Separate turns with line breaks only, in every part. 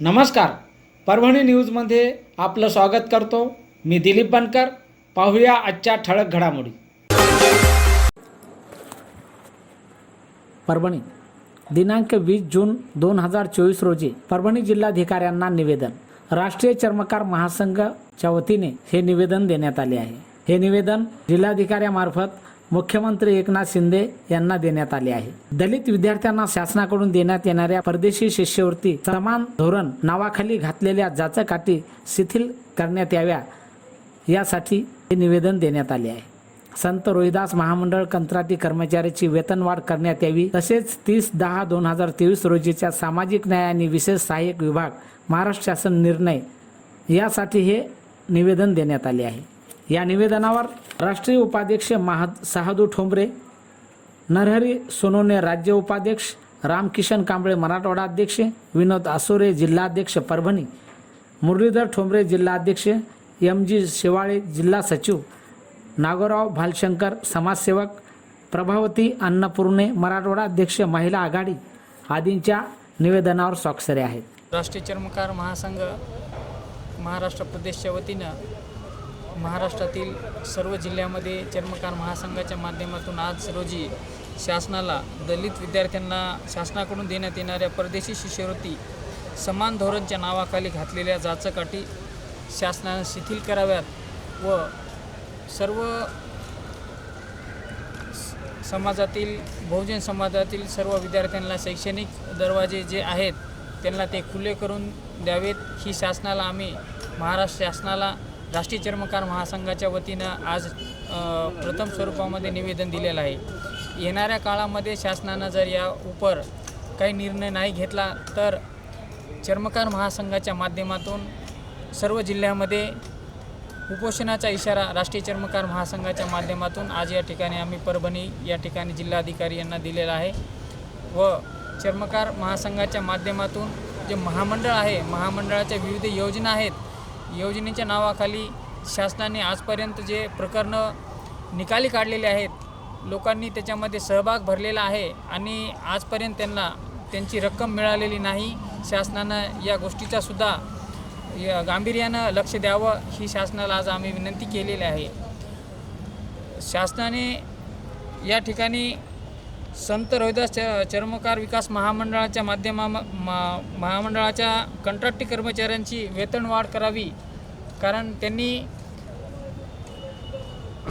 नमस्कार. परभणी न्यूजमध्ये आपलं स्वागत करतो. मी दिलीप बनकर. पाहूया आजच्या ठळक घडामोडी. परभणी. दिनांक वीस जून दोन हजार चोवीस रोजी परभणी जिल्हाधिकाऱ्यांना निवेदन. राष्ट्रीय चर्मकार महासंघच्या वतीने हे निवेदन देण्यात आले आहे. हे निवेदन जिल्हाधिकाऱ्यामार्फत मुख्यमंत्री एकनाथ शिंदे यांना देण्यात आले आहे. दलित विद्यार्थ्यांना शासनाकडून देण्यात येणाऱ्या परदेशी शिष्यवृत्ती समान धोरण नावाखाली घातलेल्या जाचकाठी शिथिल करण्यात याव्या यासाठी हे निवेदन देण्यात आले आहे. संत रोहिदास महामंडळ कंत्राटी कर्मचाऱ्याची वेतनवाढ करण्यात यावी तसेच तीस दहा दोन हजार तेवीस रोजीच्या सामाजिक न्याय आणि विशेष सहाय्यक विभाग महाराष्ट्र शासन निर्णय यासाठी हे निवेदन देण्यात आले आहे. या निवेदनावर राष्ट्रीय उपाध्यक्ष महा सहादू ठोंबरे नरहरी सोनोने राज्य उपाध्यक्ष रामकिशन कांबळे मराठवाडा अध्यक्ष विनोद आसोरे जिल्हाध्यक्ष परभणी मुरलीधर ठोंबरे जिल्हाध्यक्ष एम जी शेवाळे जिल्हा सचिव नागोराव भालशंकर समाजसेवक प्रभावती अन्नपूर्णे मराठवाडा अध्यक्ष महिला आघाडी आदींच्या निवेदनावर स्वाक्षरे आहेत.
राष्ट्रीय चर्मकार महासंघ महाराष्ट्र प्रदेशच्या वतीनं महाराष्ट्रातील सर्व जिल्ह्यामध्ये चर्मकार महासंघाच्या माध्यमातून आज रोजी शासनाला दलित विद्यार्थ्यांना शासनाकडून देण्यात येणाऱ्या परदेशी शिष्यवृत्ती समान धोरणच्या नावाखाली घातलेल्या जाचकाठी शासनानं शिथिल कराव्यात व सर्व स- समाजातील बहुजन समाजातील सर्व विद्यार्थ्यांना शैक्षणिक दरवाजे जे आहेत त्यांना ते खुले करून द्यावेत. ही शासनाला आम्ही महाराष्ट्र शासनाला राष्ट्रीय चर्मकार महासंघाच्या वतीनं आज प्रथम स्वरूपामध्ये निवेदन दिलेलं आहे. येणाऱ्या काळामध्ये शासनानं जर या उपर काही निर्णय नाही घेतला तर चर्मकार महासंघाच्या माध्यमातून सर्व जिल्ह्यामध्ये उपोषणाचा इशारा राष्ट्रीय चर्मकार महासंघाच्या माध्यमातून आज या ठिकाणी आम्ही परभणी या ठिकाणी जिल्हाधिकारी यांना दिलेला आहे व चर्मकार महासंघाच्या माध्यमातून जे महामंडळ आहे महामंडळाच्या विविध योजना आहेत योजनेच्या नावाखाली शासनाने आजपर्यंत जे प्रकरणं निकाली काढलेले आहेत लोकांनी त्याच्यामध्ये सहभाग भरलेला आहे आणि आजपर्यंत त्यांना त्यांची रक्कम मिळालेली नाही शासनानं या गोष्टीचा सुद्धा गांभीर्यानं लक्ष द्यावं ही शासनाला आज आम्ही विनंती केलेली आहे. शासनाने या ठिकाणी संत रोहिदास च चर्मकार विकास महामंडळाच्या माध्यमा मा महामंडळाच्या कंत्राटी कर्मचाऱ्यांची वेतनवाढ करावी. कारण त्यांनी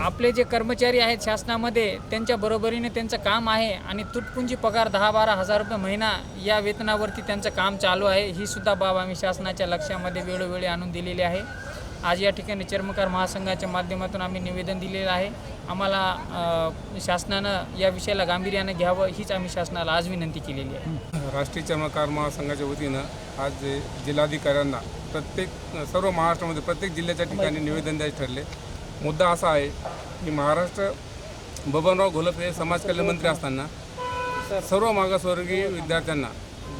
आपले जे कर्मचारी आहेत शासनामध्ये त्यांच्या बरोबरीने त्यांचं काम आहे आणि तुटपुंजी पगार दहा बारा हजार रुपये महिना या वेतनावरती त्यांचं काम चालू आहे. ही सुद्धा बाब आम्ही शासनाच्या लक्षामध्ये वेळोवेळी आणून दिलेली आहे. आज या ठिकाणी चर्मकार महासंघाच्या माध्यमातून आम्ही निवेदन दिलेलं आहे. आम्हाला शासनानं या विषयाला गांभीर्यानं घ्यावं हीच आम्ही शासनाला आज विनंती केलेली आहे.
राष्ट्रीय चर्मकार महासंघाच्या वतीनं आज जे जिल्हाधिकाऱ्यांना प्रत्येक सर्व महाराष्ट्रामध्ये प्रत्येक जिल्ह्याच्या ठिकाणी निवेदन द्यायचे ठरले. मुद्दा असा आहे की महाराष्ट्र बबनराव घोलप हे समाज कल्याण मंत्री असताना सर्व मागासवर्गीय विद्यार्थ्यांना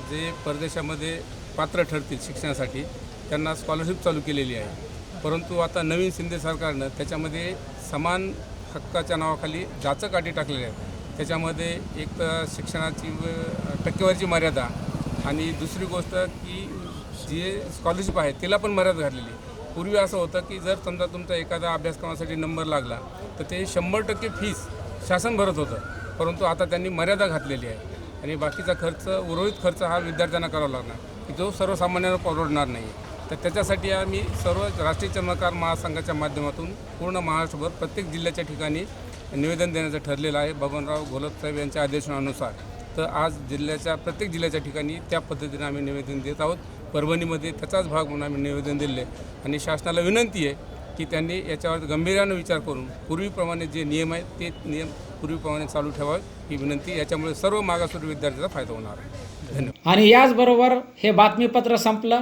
जे परदेशामध्ये पात्र ठरतील शिक्षणासाठी त्यांना स्कॉलरशिप चालू केलेली आहे. परंतु आता नवीन शिंदे सरकारनं त्याच्यामध्ये समान हक्काच्या नावाखाली जाचक अटी टाकलेल्या आहेत. त्याच्यामध्ये एक तर शिक्षणाची टक्केवारीची मर्यादा आणि दुसरी गोष्ट की जे स्कॉलरशिप आहे तिला पण मर्यादा घातलेली आहे. पूर्वी असं होतं की जर समजा तुमचा एखादा अभ्यासक्रमासाठी नंबर लागला तर ते शंभर टक्के फीस शासन भरत होतं. परंतु आता त्यांनी मर्यादा घातलेली आहे. आणि बाकीचा खर्च उर्वरित खर्च हा विद्यार्थ्यांना करावा लागणार. की जो सर्वसामान्यांना परवडणार नाही तर त्याच्यासाठी आम्ही सर्व राष्ट्रीय चर्मकार महासंघाच्या माध्यमातून पूर्ण महाराष्ट्रभर प्रत्येक जिल्ह्याच्या ठिकाणी निवेदन देण्याचं ठरलेलं आहे. बबनराव घोलपसाहेब यांच्या आदेशानुसार. तर आज जिल्ह्याच्या प्रत्येक जिल्ह्याच्या ठिकाणी त्या पद्धतीने आम्ही निवेदन देत आहोत. परभणीमध्ये त्याचाच भाग म्हणून आम्ही निवेदन दिले आणि शासनाला विनंती आहे की त्यांनी याच्यावर गंभीर्यानं विचार करून पूर्वीप्रमाणे जे नियम आहेत ते नियम पूर्वीप्रमाणे चालू ठेवावे ही विनंती. याच्यामुळे सर्व मागासवर्गीय विद्यार्थ्याचा फायदा होणार आहे. धन्यवाद.
आणि याचबरोबर हे बातमीपत्र संपलं.